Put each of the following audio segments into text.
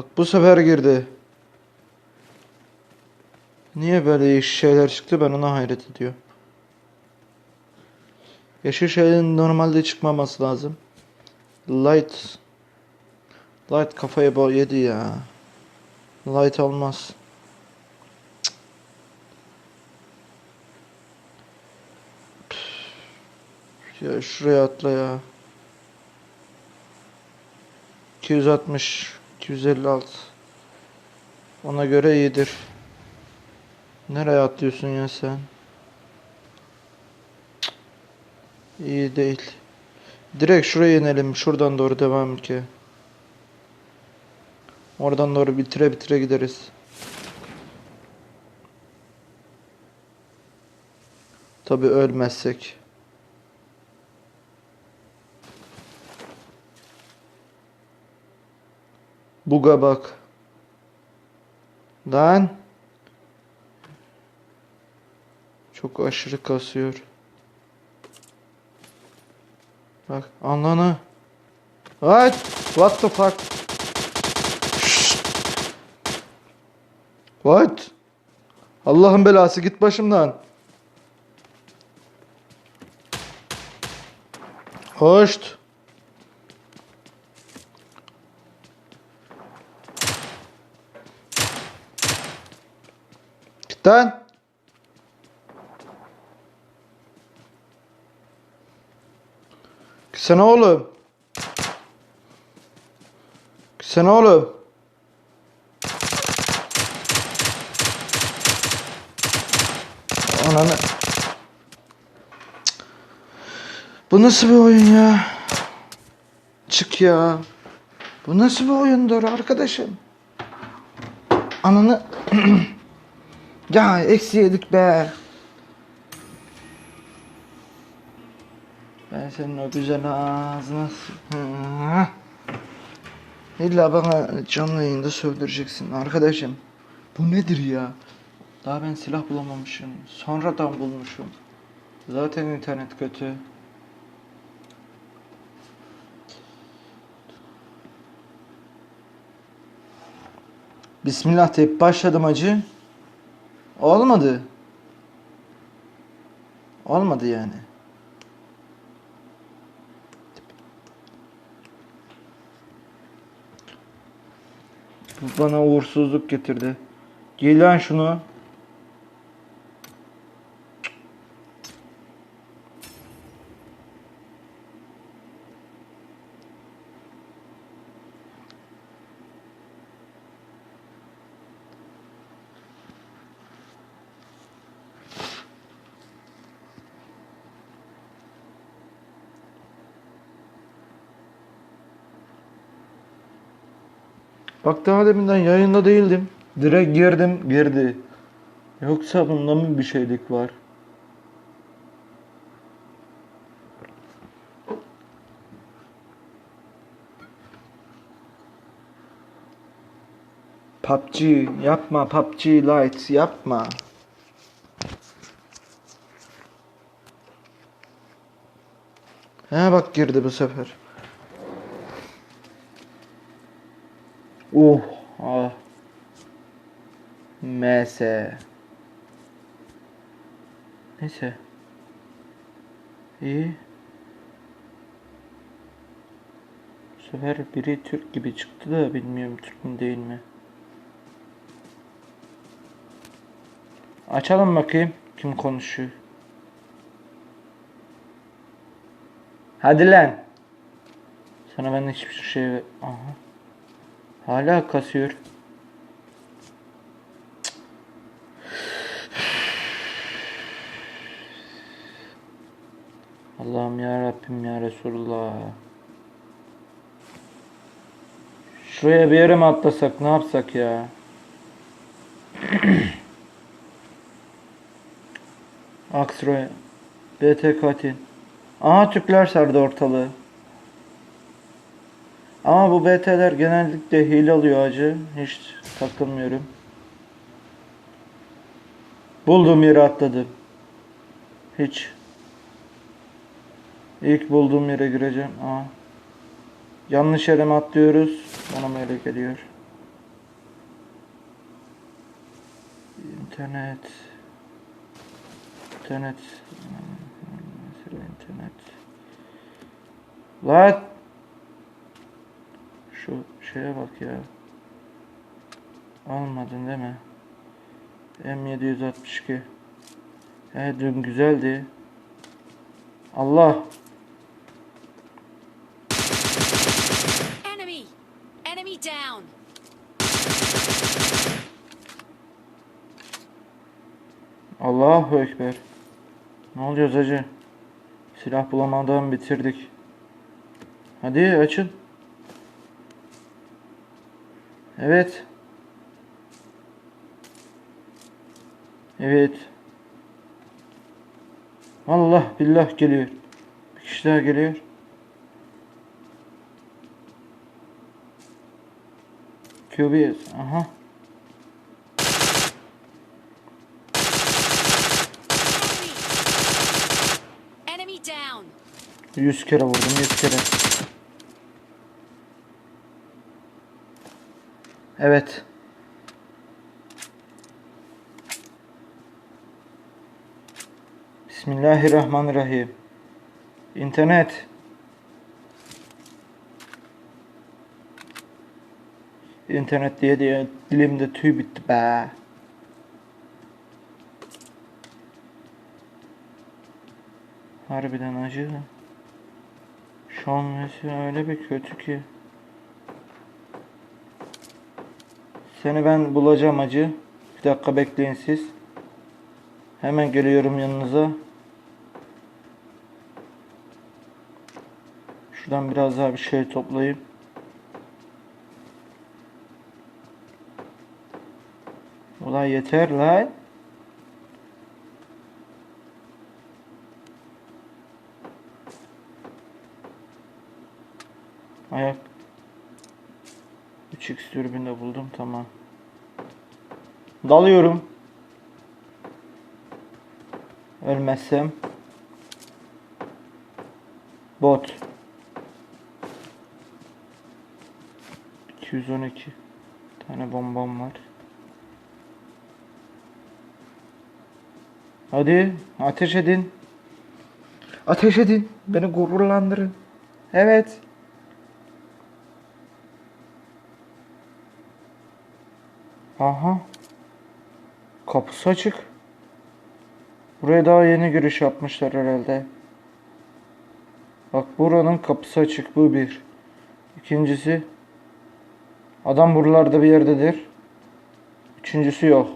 Bak bu sefer girdi. Niye böyle değişik şeyler çıktı ben ona hayret ediyorum. Yeşil şeylerin normalde çıkmaması lazım. Light. Light kafayı bo yedi ya. Light olmaz. Ya şuraya atla ya. 260, 256. Ona göre iyidir. Nereye atlıyorsun ya sen? İyi değil. Direkt şuraya inelim. Şuradan doğru devam ki. Oradan doğru bitire bitire gideriz. Tabi ölmezsek. Buga bak. Lan. Çok aşırı kasıyor. Bak anlanı. What? What the fuck? What? Allah'ın belası git başımdan. Hoşt. Lan. Gitsene oğlum. Gitsene oğlum. Ananı. Bu nasıl bir oyun ya? Çık ya. Bu nasıl bir oyundur arkadaşım? Ananı. ya eksi yedik be. Ben senin o güzel ağzına... İlla bana canlı yayında sövdüreceksin arkadaşım. Bu nedir ya? Daha ben silah bulamamışım. Sonradan bulmuşum. Zaten internet kötü. Bismillah deyip başladım acı. Olmadı. Olmadı yani. Bu bana uğursuzluk getirdi. Giy lan şunu. Bak daha deminden yayında değildim. Direkt girdim, girdi. Yoksa bunda mı bir şeylik var? PUBG yapma PUBG Lite yapma. He bak girdi bu sefer. Uh, ah. MS. Neyse. İyi. Bu sefer biri Türk gibi çıktı da bilmiyorum Türk mü değil mi. Açalım bakayım kim konuşuyor. Hadi lan. Sana ben hiçbir şey... Aha. Hala kasıyor. Allah'ım ya Rabbim ya Resulullah. Şuraya bir yere mi atlasak ne yapsak ya? Aksroy. BT katil. Aha Türkler sardı ortalığı. Ama bu BT'ler genellikle hile alıyor acı. Hiç takılmıyorum. Bulduğum yere atladım. Hiç. İlk bulduğum yere gireceğim. Aa. Yanlış yere mi atlıyoruz? Bana mı geliyor? İnternet. İnternet. Hmm, internet. Lan! Şu şeye bak ya. Almadın değil mi? M762. Evet dün güzeldi. Allah! Enemy! Enemy down! Allahu Ekber. Ne oluyor hacı? Silah bulamadan bitirdik. Hadi açın. Evet. Evet. Allah billah geliyor. Bir kişi daha geliyor. QBS. Aha. Enemy! Enemy down! 100 kere vurdum 100 kere. Evet. Bismillahirrahmanirrahim. İnternet. İnternet diye diye dilimde tüy bitti be. Harbiden acı. Şu an mesela öyle bir kötü ki. Seni ben bulacağım acı. Bir dakika bekleyin siz. Hemen geliyorum yanınıza. Şuradan biraz daha bir şey toplayayım. Ulan yeter lan. Ayak. 3x dürbünde buldum tamam. Dalıyorum. Ölmezsem. Bot. 212 tane bombam var. Hadi ateş edin. Ateş edin. Beni gururlandırın. Evet. Aha. Kapısı açık. Buraya daha yeni giriş yapmışlar herhalde. Bak buranın kapısı açık. Bu bir. İkincisi. Adam buralarda bir yerdedir. Üçüncüsü yok.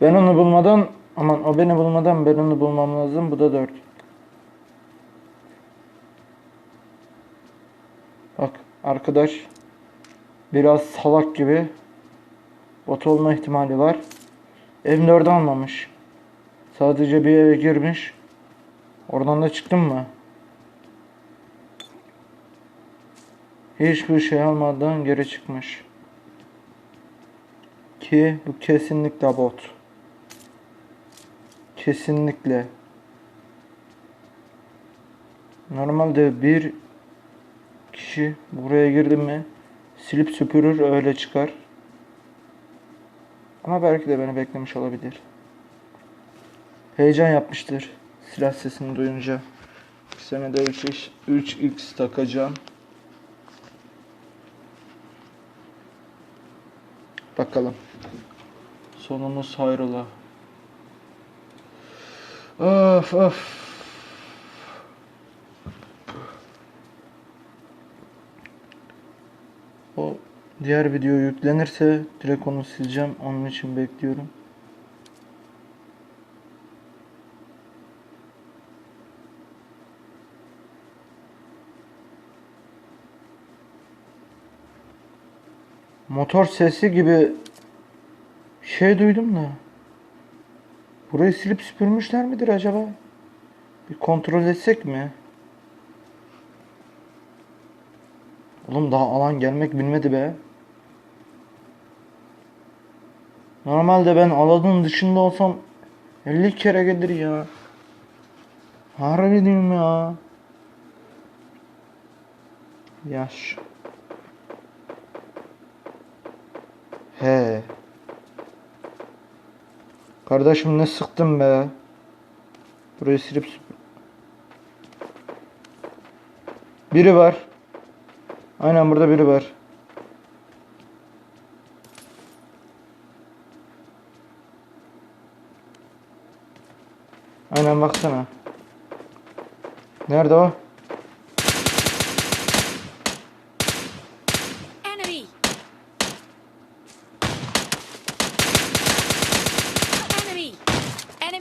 Ben onu bulmadan aman o beni bulmadan ben onu bulmam lazım. Bu da dört. Bak arkadaş biraz salak gibi bot olma ihtimali var. M4 almamış. Sadece bir eve girmiş. Oradan da çıktım mı? Hiçbir şey almadan geri çıkmış. Ki bu kesinlikle bot. Kesinlikle. Normalde bir kişi buraya girdi mi silip süpürür öyle çıkar. Ama belki de beni beklemiş olabilir. Heyecan yapmıştır silah sesini duyunca. Bir sene de 3x, 3x takacağım. Bakalım. Sonumuz hayrola. Of of. O diğer video yüklenirse direkt onu sileceğim. Onun için bekliyorum. Motor sesi gibi şey duydum da. Burayı silip süpürmüşler midir acaba? Bir kontrol etsek mi? Oğlum daha alan gelmek bilmedi be. Normalde ben alanın dışında olsam 50 kere gelir ya. Harbi diyorum ya. Yaş. He. Kardeşim ne sıktın be. Burayı silip Biri var. Aynen burada biri var. Aynen baksana. Nerede o?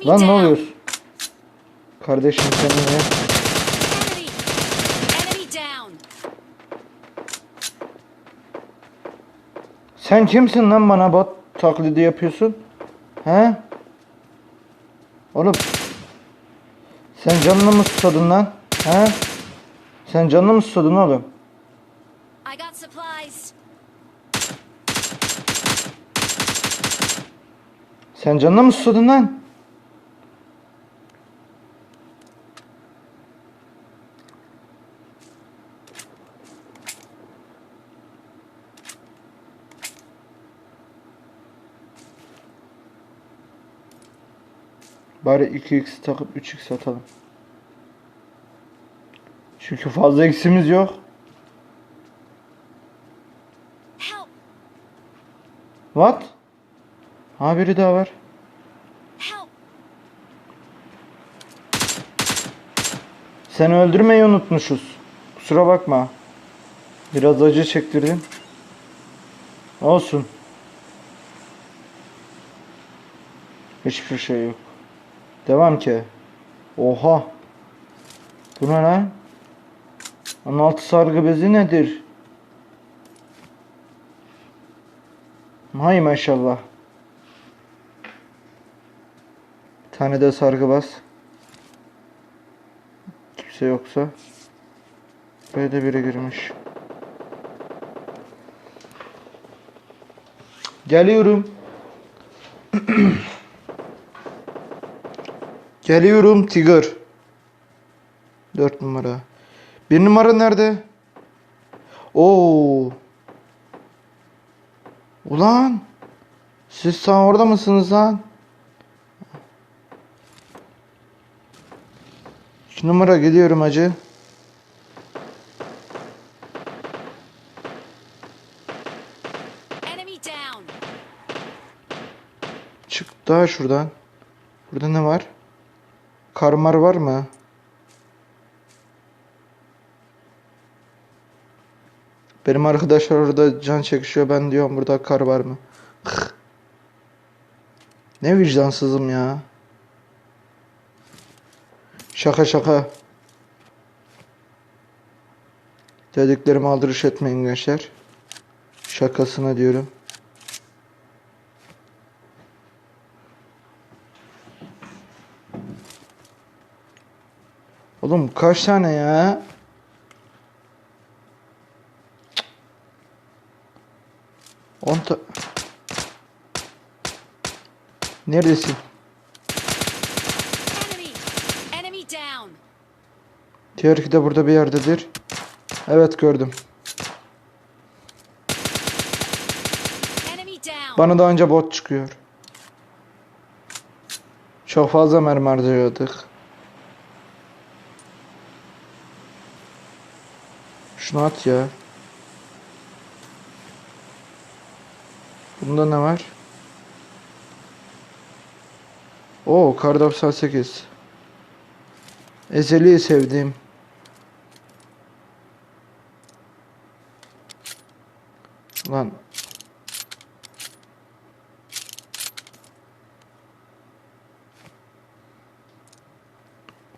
Lan ne oluyor? Kardeşim sen ne? Enemy! Enemy down! Sen kimsin lan bana bot taklidi yapıyorsun? He? Oğlum. Sen canını mı susadın lan? He? Sen canını mı susadın oğlum? Sen canını mı susadın lan? Bari 2x takıp 3x atalım. Çünkü fazla x'imiz yok. What? Ha biri daha var. Seni öldürmeyi unutmuşuz. Kusura bakma. Biraz acı çektirdin. Olsun. Hiçbir şey yok. Devam ki. Oha. Bu ne lan? 16 sargı bezi nedir? Hay maşallah. Bir tane de sargı bas. Kimse yoksa. Buraya da biri girmiş. Geliyorum. Geliyorum Tiger. 4 numara. Bir numara nerede? Oo. Ulan. Siz sağ orada mısınız lan? 2 numara geliyorum down! Çık daha şuradan. Burada ne var? Karmar var mı? Benim arkadaşlar orada can çekişiyor. Ben diyorum burada kar var mı? ne vicdansızım ya. Şaka şaka. Dediklerime aldırış etmeyin gençler. Şakasına diyorum. Oğlum kaç tane ya? On ta... Neredesin? Diğer iki de burada bir yerdedir. Evet gördüm. Bana da önce bot çıkıyor. Çok fazla mermi harcıyorduk. Şunu at ya. Bunda ne var? Oo kar 98. Ezeli'yi sevdiğim. Lan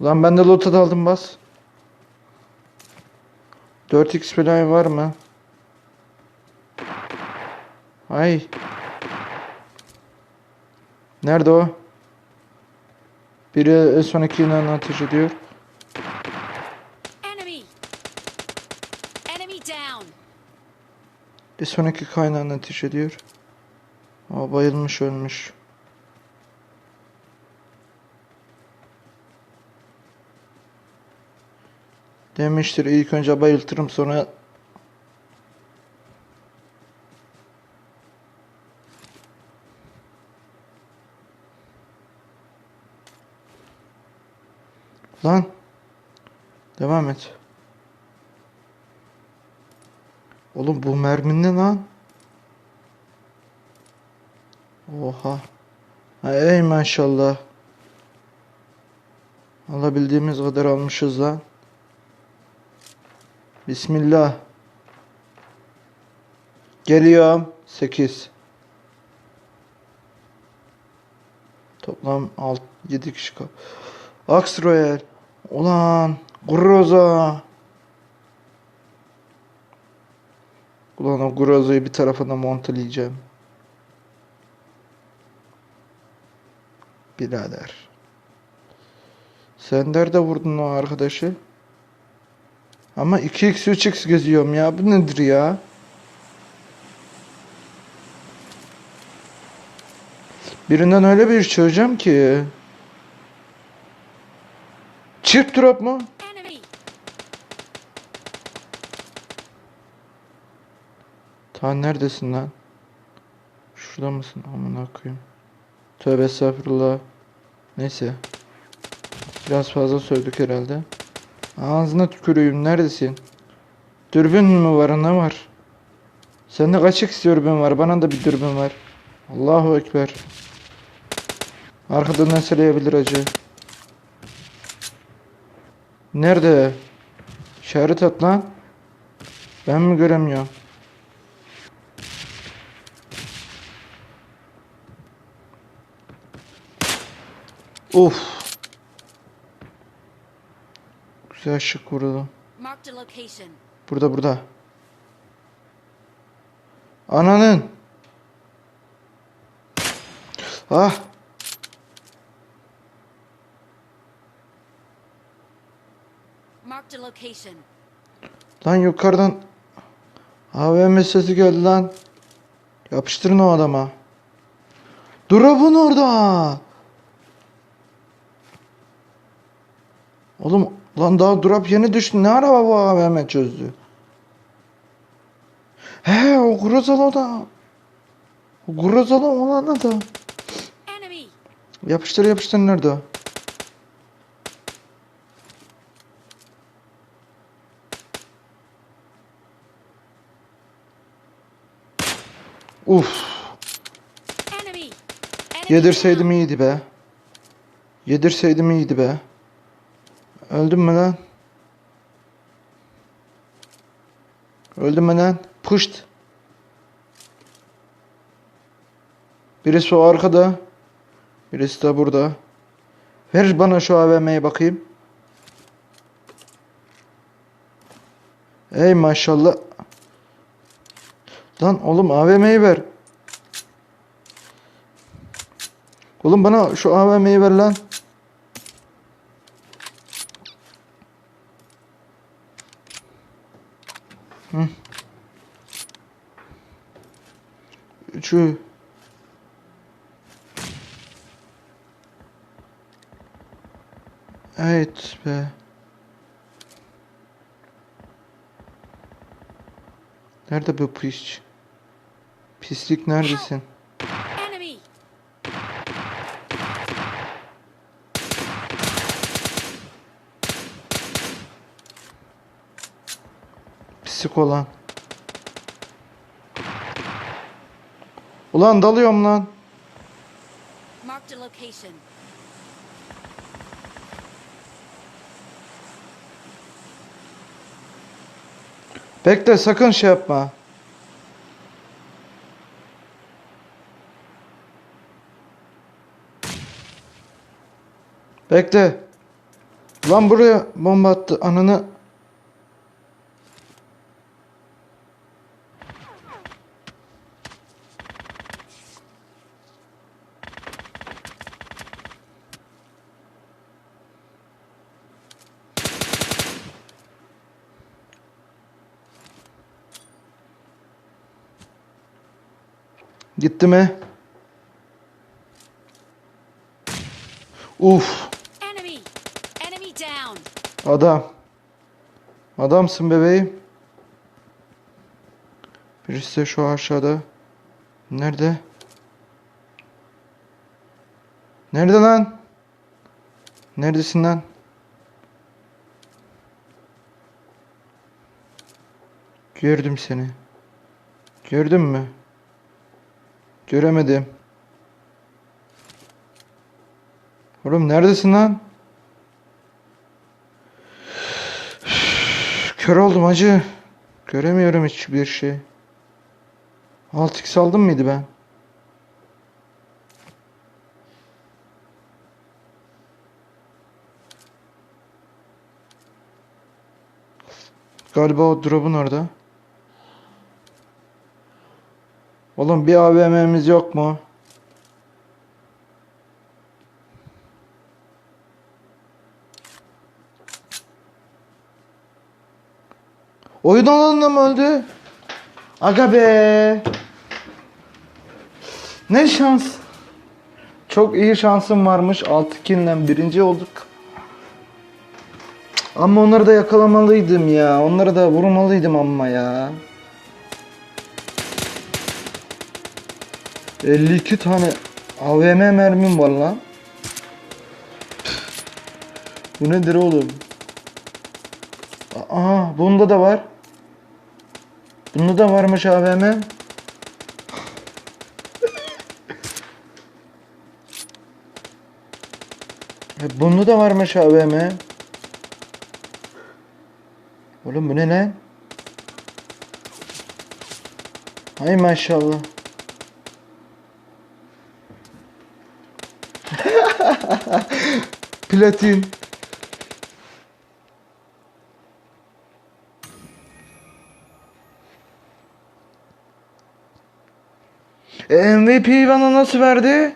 Lan ben de loot aldım bas. 4x falan var mı? Ay. Nerede o? Biri son ikiyle ateş ediyor. Bir sonraki kaynağına ateş ediyor. Aa, bayılmış ölmüş. demiştir. İlk önce bayıltırım sonra Lan. Devam et. Oğlum bu mermin ne lan? Oha. Ey maşallah. Alabildiğimiz kadar almışız lan. Bismillah. Geliyorum. 8. Toplam 6 7 kişi kal. Ax Royal. Ulan Groza. Ulan o Groza'yı bir tarafına monteleyeceğim. Birader. Sen nerede vurdun o arkadaşı? Ama 2x 3x geziyorum ya. Bu nedir ya? Birinden öyle bir çözeceğim ki. Çift drop mu? Ta neredesin lan? Şurada mısın? Amına koyayım. Tövbe estağfurullah. Neyse. Biraz fazla sövdük herhalde. Ağzına tükürüyüm. Neredesin? Dürbün mü var? Ne var? Sende kaç x dürbün var? Bana da bir dürbün var. Allahu Ekber. Arkadan neseleyebilir acı. Nerede? İşaret at lan. Ben mi göremiyorum? Of. Güzel şık vurdu. Burada burada. Ananın. Ah. Lan yukarıdan AVM sesi geldi lan. Yapıştırın o adama. Drop'un orada. Oğlum lan daha drop yeni düştü. Ne araba bu AVM çözdü? He o Grozalı o da. O Grozalı olan da. Enemy! Yapıştır yapıştır nerede o? Uf. Yedirseydim iyiydi be. Yedirseydim iyiydi be. Öldüm mü lan? Öldüm mü lan? Puşt. Birisi o arkada. Birisi de burada. Ver bana şu AVM'ye bakayım. Ey maşallah. Lan oğlum AVM'yi ver. Oğlum bana şu AVM'yi ver lan. Hı. Şu Evet be. Nerede bu pis? Pislik neredesin? Enemy! Pislik olan. Ulan dalıyorum lan. Bekle sakın şey yapma. Bekle. Lan buraya bomba attı ananı. Gitti mi? Uf. Adam. Adamsın bebeğim. Birisi de şu aşağıda. Nerede? Nerede lan? Neredesin lan? Gördüm seni. Gördün mü? Göremedim. Oğlum neredesin lan? Kör oldum acı. Göremiyorum hiçbir şey. 6x aldım mıydı ben? Galiba o drop'un orada. Oğlum bir AVM'miz yok mu? Oyun alanında mı öldü? Aga be. Ne şans. Çok iyi şansım varmış. 6 kill'den birinci olduk. Ama onları da yakalamalıydım ya. Onları da vurmalıydım ama ya. 52 tane AVM mermim var lan. Bu nedir oğlum? Aa, bunda da var. Bunda da varmış AVM. E, Bunda da varmış AVM. Oğlum bu ne lan? Hay maşallah. Platin. E, MVP bana nasıl verdi?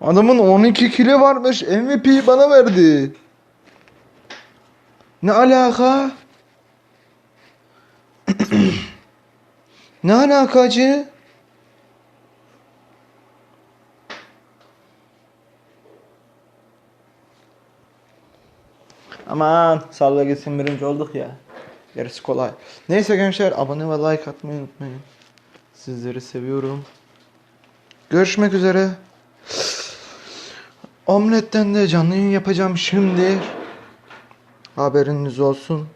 Adamın 12 kilo varmış. MVP bana verdi. Ne alaka? ne alakacı? Aman salla gitsin birinci olduk ya. Gerisi kolay. Neyse gençler abone ve like atmayı unutmayın. Sizleri seviyorum. Görüşmek üzere. Omletten de canlı yayın yapacağım şimdi. Haberiniz olsun.